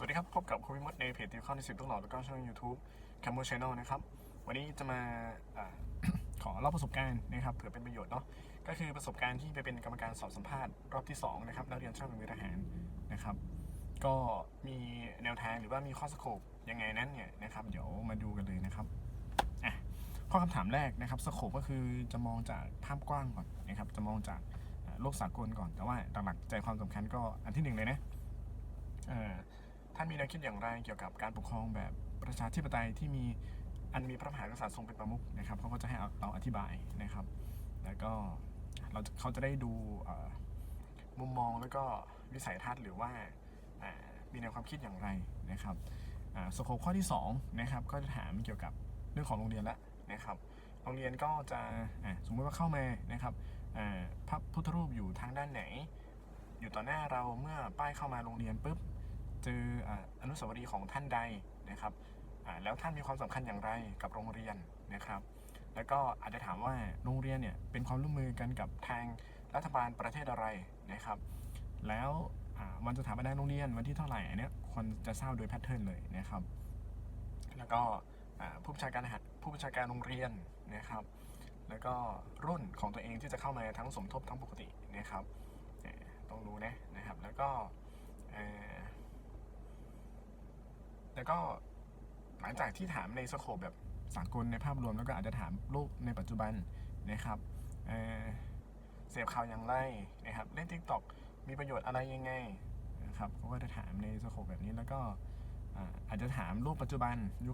สวัสดีครับ พบกับคุณวิมดในเพจติวข้อในสิบต้องหล่อแล้วก็ช่อง YouTube c a m o Channel นะครับ วันนี้จะมาอขอเล่าประสบการณ์นะครับเผื่อเป็นประโยชน์เนาะก็คือประสบการณ์ที่ไปเป็นกรรมการสอบสัมภาษณ์รอบที่ 2 นะครับนักเรียนช่างมือทหารนะครับ ก็มีแนวทางหรือว่ามีข้อสโคปยังไงนั้นเนี่ยนะครับ เดี๋ยวมาดูกันเลยนะครับอะข้อคำถามแรกนะครับสโคปก็คือจะมองจากภาพกว้างก่อนนะครับจะมองจากโลกสากลก่อน แต่ว่าหลักๆใจความสำคัญก็อันที่หนึ่งเลยนะ ท่านมีแนวคิดอย่างไรเกี่ยวกับการปกครองแบบประชาธิปไตยที่มีอันมีพระมหากษัตริย์ทรงเป็นประมุขนะครับเขาก็จะให้เราอธิบายนะครับ แล้วก็เราเขาจะได้ดูมุมมองแล้วก็วิสัยทัศน์หรือว่ามีแนวความคิดอย่างไรนะครับสโคปข้อที่2นะครับก็จะถามเกี่ยวกับเรื่องของโรงเรียนละนะครับ โรงเรียนก็จะะสมมติว่าเข้ามานะครับพระพุทธรูปอยู่ทางด้านไหน อยู่ต่อหน้าเราเมื่อป้ายเข้ามาโรงเรียนปุ๊บ เจอออนุสาวรีย์ของท่านใดนะครับแล้วท่านมีความสำคัญอย่างไรกับโรงเรียนนะครับ แล้วก็อาจจะถามว่าโรงเรียนเนี่ยเป็นความร่วมมือกันกับทางรัฐบาลประเทศอะไรนะครับ แล้ววันสถาปนาโรงเรียนวันที่เท่าไหร่อันเนี้ยคนจะทราบโดยแพทเทิร์นเลยนะครับ แล้วก็ผู้บัญชาการหารผู้บัญชาการโรงเรียนนะครับ แล้วก็รุ่นของตัวเองที่จะเข้ามาทั้งสมทบทั้งปกตินะครับต้องรู้นะนะครับ แล้วก็เอ่อ แล้วก็หลังจากที่ถามในสโคปแบบสากลในภาพรวมแล้วก็อาจจะถามโลกในปัจจุบันนะครับเเสพข่าวอย่างไรนะครับเล่นทิกตอกมีประโยชน์อะไรยังไงนะครับเขาก็จะถามในสโคปแบบนี้แล้วก็อาจจะถามโลกปัจจุบันยุค